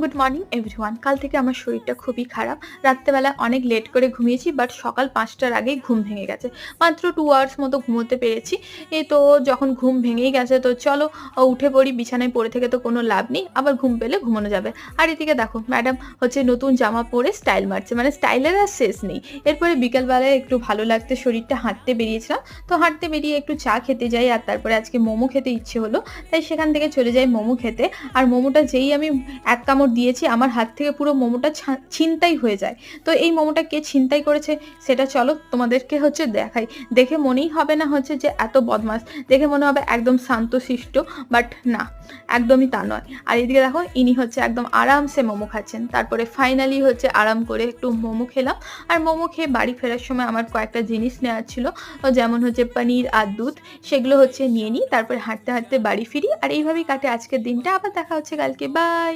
Good morning everyone কাল থেকে আমার শরীরটা খুবই খারাপ। রাত্রেবেলা অনেক লেট করে ঘুমিয়েছি বাট সকাল পাঁচটার আগেই ঘুম ভেঙে গেছে। মাত্র টু আওয়ার্স মতো ঘুমোতে পেরেছি। এ তো যখন ঘুম ভেঙেই গেছে, তো চলো উঠে পড়ি। বিছানায় পড়ে থেকে তো কোনো লাভ নেই। আবার ঘুম পেলে ঘুমানো যাবে। আর এদিকে দেখো ম্যাডাম হচ্ছে নতুন জামা পরে স্টাইল মারছে। মানে স্টাইলের আর শেষ নেই। এরপরে বিকালবেলায় একটু ভালো লাগতে শরীরটা। হাঁটতে বেরিয়েছিলাম। তো হাঁটতে বেরিয়ে একটু চা খেতে যাই, আর তারপরে আজকে মোমো খেতে ইচ্ছে হলো। তাই সেখান থেকে চলে যাই মোমো খেতে। আর মোমোটা যেই আমি এক কামড় দিয়েছি, আমার হাত থেকে পুরো মোমোটা ছিনতাই হয়ে যায়। তো এই মোমোটা কে ছিনতাই করেছে সেটা চলো তোমাদেরকে হচ্ছে দেখাই। দেখে মনেই হবে না হচ্ছে যে এত বদমাস দেখে মনে হবে একদম শান্তশিষ্ট, বাট না, একদমই তা নয়। আর এদিকে দেখো, ইনি হচ্ছে একদম আরামসে মোমো খাচ্ছেন। তারপরে ফাইনালি হচ্ছে আরাম করে একটু মোমো খেলাম। আর মোমো খেয়ে বাড়ি ফেরার সময় আমার কয়েকটা জিনিস নেওয়ার ছিল। যেমন হচ্ছে পনির আর দুধ, সেগুলো হচ্ছে নিয়ে নিই, তারপরে হাঁটতে হাঁটতে বাড়ি ফিরি। আর এইভাবেই কাটে আজকের দিনটা। আবার দেখা হচ্ছে কালকে। বাই